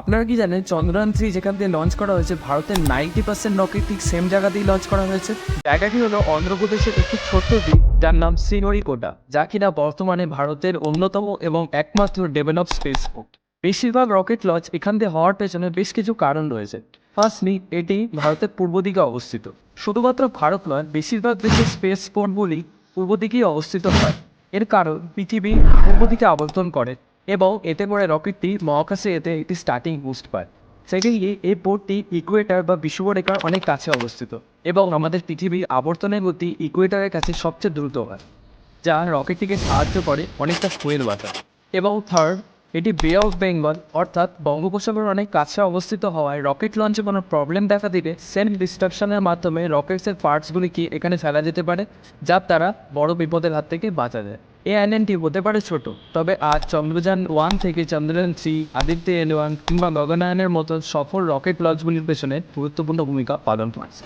আপনারা কি জানেন, চন্দ্রযান থ্রি যেখান থেকে লঞ্চ করা হয়েছে, ভারতের নাইনটি পার্সেন্ট রকেট ঠিক সেম জায়গাতেই লঞ্চ করা হয়েছে। জায়গাটি হলো অন্ধ্রপ্রদেশের একটি ছোট্ট দ্বীপ, যার নাম সিনোরিকোটা যা কিনা বর্তমানে ভারতের অন্যতম এবং একমাত্র ডেভেলপ স্পেস বেশিরভাগ রকেট লঞ্চ এখান থেকে হওয়ার পেছনে বেশ কিছু কারণ রয়েছে। ফার্স্টলি এটি ভারতের পূর্ব দিকে অবস্থিত। শুধুমাত্র ভারত নয়, বেশিরভাগ দেশের স্পেস পোর্টগুলি পূর্ব দিকেই অবস্থিত হয়। এর কারণ পৃথিবী পূর্ব দিকে আবর্তন করে। এবং এতে করে রকেটটি মহাকাশে এতে একটি স্টার্টিং বুস্ট পায় সেকেন্ডলি এই পোর্টটি ইকুয়েটার বা বিষুবরেখার অনেক কাছে অবস্থিত। এবং আমাদের পৃথিবীর আবর্তনের গতি ইকুয়েটারের কাছে সবচেয়ে দ্রুত হয় যা রকেটটিকে সাহায্য করে অনেকটা ফুয়েল বাঁচাতে এবং থার্ড এটি বে অফ বেঙ্গল অর্থাৎ বঙ্গোপসাগরের অনেক কাছে অবস্থিত হওয়ায় রকেট লঞ্চে কোনো প্রবলেম দেখা দিলে সেলফ ডিস্ট্রাকশনের মাধ্যমে রকেটসের পার্টসগুলিকে এখানে ফেলা যেতে পারে যার তারা বড় বিপদের হাত থেকে বাঁচা যায় এই আইল্যান্ডটি হতে পারে ছোট, তবে আজ চন্দ্রযান ওয়ান থেকে Chandrayaan three Aditya L one কিংবা গগনায়নের মতো সফল রকেট লঞ্চগুলির পেছনে গুরুত্বপূর্ণ ভূমিকা পালন করছে।